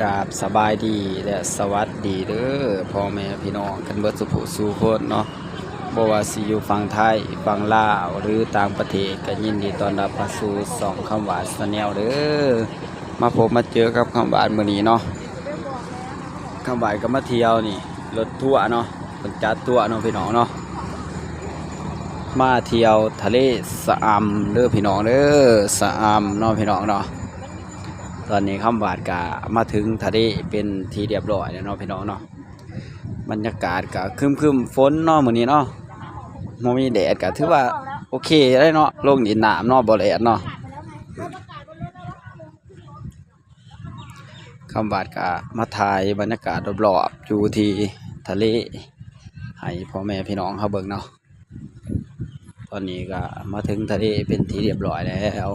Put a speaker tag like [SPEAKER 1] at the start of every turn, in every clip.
[SPEAKER 1] กราบสบายดีและสวัสดีเด้อพ่อแม่พี่น้องกันเบิดสุขสู่คนเนาะบ่ว่าสิอยู่ฝั่งไทยฝั่งลาวหรือต่างประเทศก็ยินดีต้อนรับเข้าสู่สองคำหวานสแนลเด้อมาพบมาเจอกับคำหวานมื้อนี้เนาะคำหวานก็มาเที่ยวนี่รถทัวร์เนาะเพิ่นจัดทัวร์เนาะพี่น้องเนาะมาเที่ยวทะเลสะอำเด้อพี่น้องเด้อสะอำเนาะพี่น้องเนาะ ตอนนี้คำบาดกะมาถึงทะเลเป็นทีเรียบร้อยแล้วเนาะพี่น้องเนาะบรรยากาศกะคึมคึมๆฝนเนาะมื้อนี้เนาะบ่มีแดดกะถือว่าโอเคได้เนาะลงดินน้ำเนาะบ่แดดเนาะคำบาดกะมาถ่ายบรรยากาศรอบๆอยู่ที่ทะเลให้พ่อแม่พี่น้องเขาเบิ่งเนาะตอนนี้ก็มาถึงทะเลเป็นทีเรียบร้อยแล้ว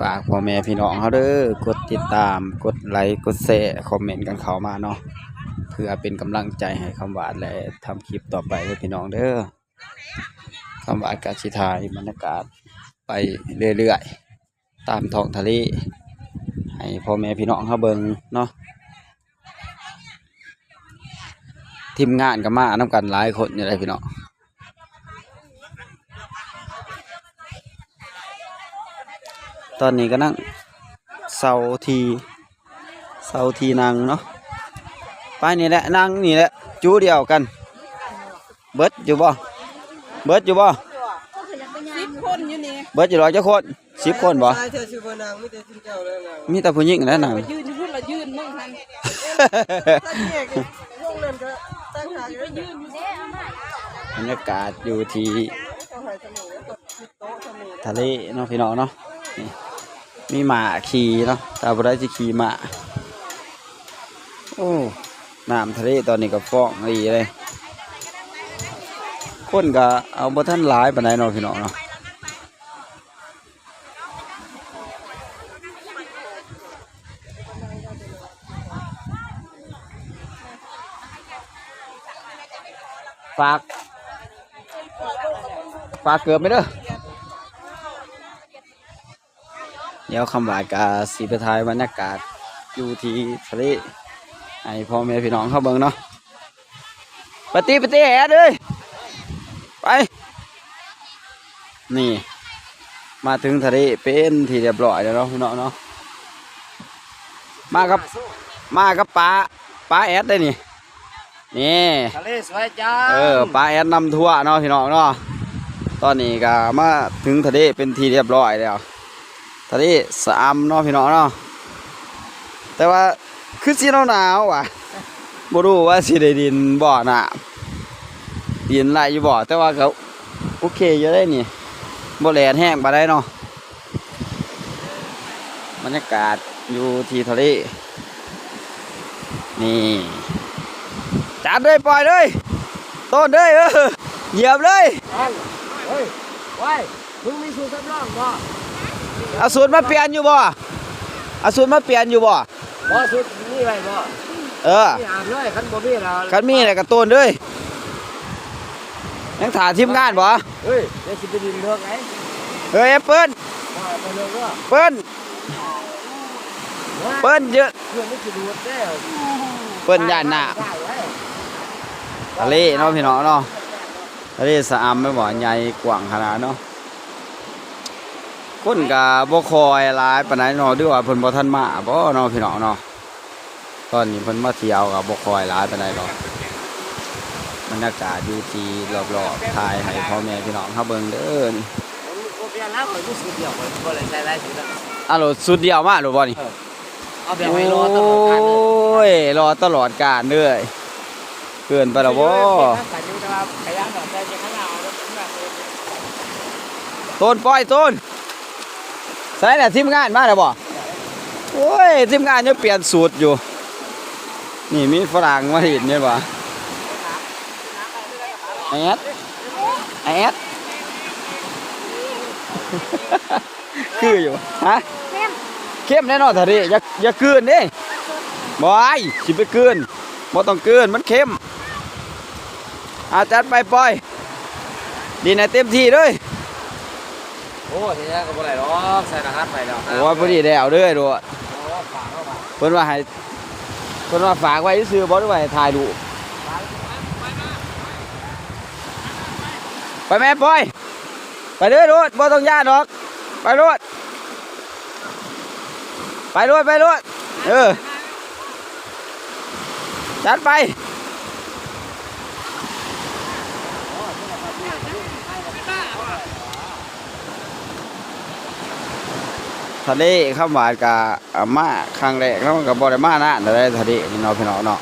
[SPEAKER 1] ฝากพ่อแม่พี่น้องเขาเด้อกดติดตามกดไลค์กดแชร์คอมเมนต์กันเข้ามาเนาะเพื่อเป็นกำลังใจให้คำหวานและทำคลิปต่อไปให้พี่น้องเด้อคำหวานกาชิทายบรรยากาศไปเรื่อยๆตามท้องทะเลให้พ่อแม่พี่น้องเขาเบิ่งเนาะทีมงานก็มานํกันหลายคนอยู่เลยพี่น้อง ตอนนี้ก็นั่งเสาทีเสาทีนางเนาะไปนี่แหละนั่งนี่แหละจูเดียวกัน เบิดอยู่บ่เบิดอยู่บ่
[SPEAKER 2] สิบคนอยู่นี่
[SPEAKER 1] เบิดอยู่ร้อยเจ้าคนสิบคนบ่
[SPEAKER 3] ตายเธอชื่อว่านางไม่ได้ชื่อเจ้าเลยนาง
[SPEAKER 1] มีแต่ผู้หญิงแล้วนาง
[SPEAKER 2] ไปยืนอยู่พุ่นละยืนมึงทัน
[SPEAKER 3] ถ้าแยกวงเล่นก็ตั้งหากอยู่ยืน
[SPEAKER 1] บรรยากาศอยู่ที่
[SPEAKER 3] เอาให้เสมอโต๊ะเสมอ
[SPEAKER 1] ทะเลเนาะพี่น้องเนาะนี่ มีหมาขี่เนาะตาบุได้จะขี่หมาโอ้น้ำทะเลตอนนี้ก็ฟ้องดีเลย คนก็เอาบ่ท่านหลายปานใดเนาะพี่น้องเนาะฝากฝากเกือบไหมเด้อ เดี๋ยวคำหวานกาสีไปทายบรรยากาศอยู่ที่ทะเลให้พ่อแม่พี่น้องเข้าเบิ่งเนาะปฏิปฏิแอดเลยไป นี่ มาถึงทะเลเป็นที่เรียบร้อยแล้วเนาะพี่น้องเนาะมากับมากับป้าป้าแอดได้นี่นี่
[SPEAKER 3] ทะเลสวยจ้า
[SPEAKER 1] เออปลาแอนนำทั่วเนาะพี่น้องเนาะตอนนี้ก็มาถึงทะเลเป็นทีเรียบร้อยแล้ว ทะเลสามเนาะพี่น้องเนาะแต่ว่าคือสีหนาวๆว่ะบ่รู้ว่าสิได้ดินบ่อน่ะดินไหลอยู่บ่อแต่ว่าก็โอเคอยู่ได้นี่บ่แหลนแห้งปานใดเนาะบรรยากาศอยู่ที่ทะเลนี่จัดเลยปล่อยเลยต้นเลยเออเหยียบเลย
[SPEAKER 3] เฮ้ยว้ายมึงมีสูตรสำรองบ่
[SPEAKER 1] เอาสูตรมาเปลี่ยนอยู่บ่เอาสูตรมาเปลี่ยนอยู่บ่
[SPEAKER 3] บ่สูตรนี่ไว้บ่
[SPEAKER 1] เออ
[SPEAKER 3] นี่อ่านเลยคันบ่มีแล้ว
[SPEAKER 1] คันมีอะไรกับต้นเลยยังถ่าทีมงานบ่
[SPEAKER 3] เฮ้ยเดี๋ยวสิไปดินเลือกไง
[SPEAKER 1] เฮ้ยเปิ้ล
[SPEAKER 3] ว่าไปเลือกว่า
[SPEAKER 1] เปิ้ลเปิ้ลเยอะ
[SPEAKER 3] เพื่อนนี่สิดูดได้
[SPEAKER 1] เปิ้ลย่านหน้า
[SPEAKER 3] ได้ไว้
[SPEAKER 1] ทะเลเนาะพี่น้องเนาะทะเลสะอำไม่บ่ใหญ่กว้างขนาดเนาะ คนก็บ่คอยหลายปานใดเนาะด้วยว่าเพิ่นบ่ทันมาบ่เนาะพี่น้องเนาะตอนนี้เพิ่นมาเที่ยวก็บ่คอยหลายปานใดดอกบรรยากาศอยู่ที่รอบๆถ่ายให้พ่อแม่พี่น้องเฮาเบิ่งเด้อนี่
[SPEAKER 3] ผมบ่เปลี่ยนแล้วข่อยมีสูตรเดียวข่อยบ่ได้ใช้หลายสูตรแล้ว
[SPEAKER 1] อะโหลดสุดเดียวมาหรือบ่นี่
[SPEAKER 3] เอาแบบให้รอตลอดกาลเลย
[SPEAKER 1] โอ้ยรอตลอดกาลเลยเกินไปแล้วบ่
[SPEAKER 3] แต่อยู่แต่ว่าขยันต่อใจจะขนาดแล้วผมแบบ
[SPEAKER 1] ต้นปล่อยต้น ใส่น่ะทีมงานมาแล้วบ่โอ้ยทีมงานยังเปลี่ยนสูตรอยู่ นี่มีฝรั่งมาเห็นเนี่ยบ่แอดแอดคืออยู่ฮะเข้มแน่นอนทะเลอย่าอย่าเกินเด้บอยสิไปเกินบ่ต้องเกินมันเข้มอาจัดไปปล่อยดีนะเต็มที่เลย
[SPEAKER 4] โอ้ทีนี้ก็บ่ได้หรอกใส่รหัสไปแล้ว
[SPEAKER 1] โอ้ยพอดีได้เอาเด้อดู
[SPEAKER 4] โอ้ฝากเข้ามา
[SPEAKER 1] เพิ่นว่าให้เพิ่นว่าฝากไว้ซื้อบ่ได้ไว้ถ่ายดูปไปแม่ปอยไปเด้อโดดบ่ต้องย่านดอก ไปโดดไปโดดไปโดดเออจัดไป ทะเลข้ามหวานกับมาครั้งแรกแล้วกับบอดมานะแต่ได้ทะเลนี่เนาะพี่น้องเนาะ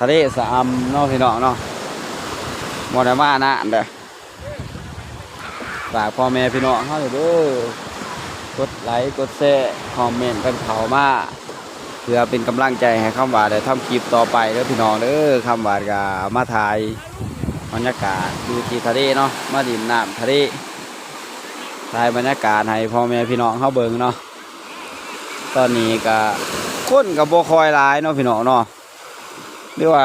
[SPEAKER 1] ทะเลสะอำเนาะพี่น้องเนาะบอดมานะเด้อฝากพ่อแม่พี่น้องเขาเด้อกดไลค์กดแชร์คอมเมนต์กันเขามาเพื่อเป็นกำลังใจให้ข้ามหวานได้ทำคลิปต่อไปเด้อพี่น้องเด้อข้ามหวานกับมาถ่ายบรรยากาศอยู่ที่ทะเลเนาะมาดิ่มน้ำทะเล ถ่ายบรรยากาศให้พ่อแม่พี่น้องเขาเบิ่งเนาะตอนนี้ก็คนกับโบคอยหลายเนาะพี่น้องเนาะหรือว่า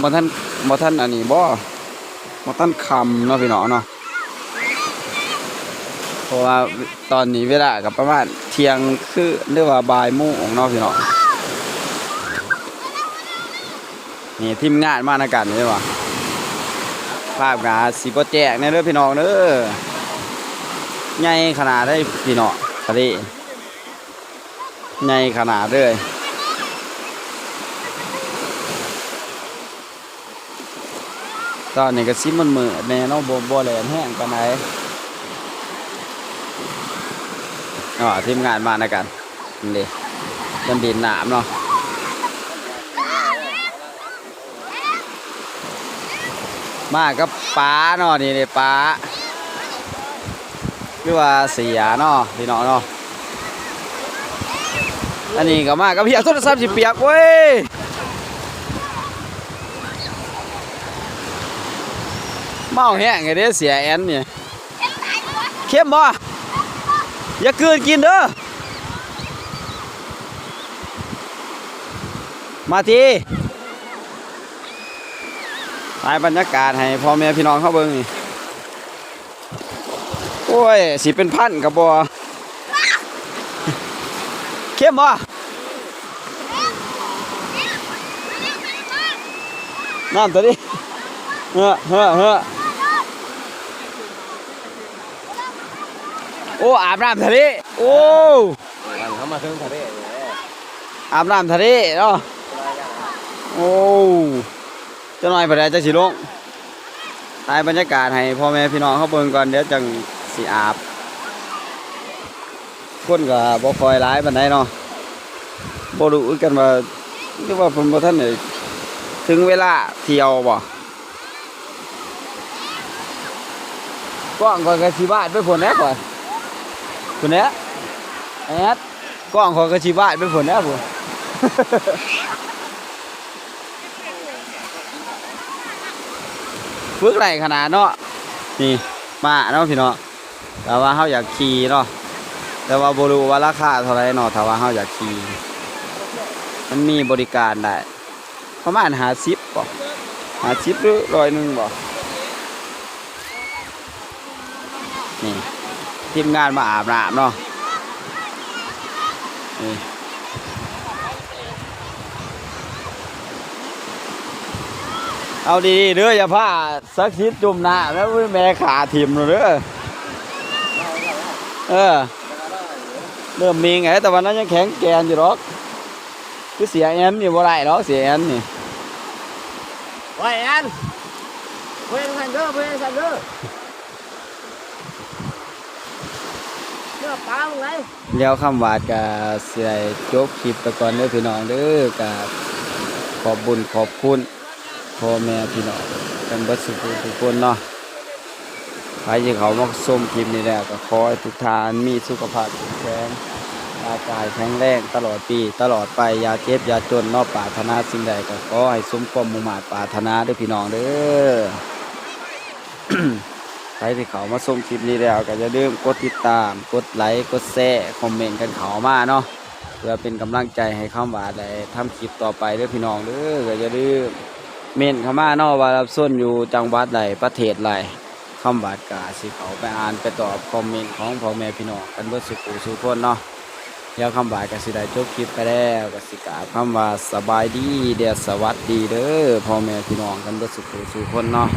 [SPEAKER 1] บ่ท่านบ่ท่านอันนี้บ่บ่ท่านคำเนาะพี่น้องเนาะเพราะว่าตอนนี้เวลากับประมาณเที่ยงคือหรือว่าบ่ายโมงเนาะพี่น้องนี่ทีมงานมาในกันนี่ว่าภาพงานสิบ่แจกแน่เด้อพี่น้องเด้อ ใหญ่ขนาดได้พี่เนาะทะเลใหญ่ขนาดเลยตอนนี้ก็ซิมันมือแน่นาะบ่บ่แหลนแห้งปานใดอ๋อทีมงานมานะกันนี่เด้ยันดินหนามเนาะมากับป้าเนาะนี่เด้ป้า คือว่าเสียเนาะพี่น้องเนาะอันนี้ก็มาก็พี่เอาโทรศัพท์สิเปียกเว้ยเมาแห้งไงเด้เสียแอนเนี่ยเข้มบ่อย่าเกินกินเด้อมาทีถ่ายบรรยากาศให้พ่อแม่พี่น้องเข้าเบิ่งนี่ อ้ยสิเป็นพันกับบัวเข้มบ่น้ำตัวนี้เฮ้อเฮ้อเฮ้อโอ้อาบน้ำทะเลโอ้
[SPEAKER 4] วันเขามาถึงทะเล
[SPEAKER 1] อาบน้ำทะเลเนาะโอ้เจะหน่อยไปได้จะสิลงถ่ายบรรยากาศให้พ่อแม่พี่น้องเขาเบิ่งก่อนเดี๋ยวจัง สิอาบคนก็บ่คอยร้ายปานใดเนาะบ่รู้กันว่าหรือว่าเพิ่นบ่ทันได้ถึงเวลาเที่ยวบ่กล้องขอยก็สิบาดไปพุ่นแหล้วก่อนพุ่นแหล้วแอดกล้องขอยก็สิบาดไปพุ่นแหล้วพุ่นฝึกได้ขนาดเนาะนี่มาเนาะพี่เนาะ แต่ว่าเฮาอยากขี่เนาะแต่ว่าบรูว่าราคาเท่าไรเนาะถ้าว่าเฮาอยากขี่มันมีบริการได้ประมาณหาสิบบ่หาสิบหรือร้อยหนึ่งบ่นี่ทีมงานมาอาบน้ำเนาะนี่เอาดีๆเด้ออย่าพลาดสักชิดจุ่มหน้าแล้วแม่ขาทิ่มเลยเด้อ เออ เริ่มมีไงแต่วันนั้นยังแข็งแกรนอยู่หรอกคือเสียแอนนี่บ่ได้หรอกเสียแอนนี่
[SPEAKER 4] ไว้แอนเพื่อนสันเด้อเพื่อนสันเด้อเนื้อปลามึงไง
[SPEAKER 1] เลี้ยวคำวาดกับเสียจบคลิปไปก่อนเด้อพี่น้องเด้อกับขอบบุญขอบคุณพ่อแม่พี่น้องกันเบิดสุขทุกคนเนาะใครที่เขามาชมคลิปนี้แล้วก็ขอให้ทุกทานมีสุขภาพแข็งแรงร่างกายแข็งแรงตลอดปี ตลอดไปยาเจ็บยาจนนอกปรารถนาสิ่งใดก็ขอให้สมความมุ่งมา่ปรารถนาด้อพี่น้องเด้อใครที่เขามาชมคลิปนี้แล้วก็อย่าลืมกดติดตาม กดไลค์กดแชร์คอมเมนต์กันเขามาเนาะเพื่อเป็นกำลังใจให้คำว่าได้ทำคลิปต่อไปเด้อพี่น้องเด้อก็อย่าลืมเมนเข้ามาเนาะว่ารับส่วนอยู่จังหวัดใดประเทศใด คำบาดกาสิเขาไปอ่านไปตอบคอมเมนต์ของพ่อแม่พี่น้องกันเบิดสุขสุขคนเนาะเดี๋ยวคำบาดก็สิได้จบคลิปไปแล้วกสิกาคำว่าสบายดีเดี๋ยวสวัสดีเด้อพ่อแม่พี่น้องกันเบิดสุขสุขคนเนาะ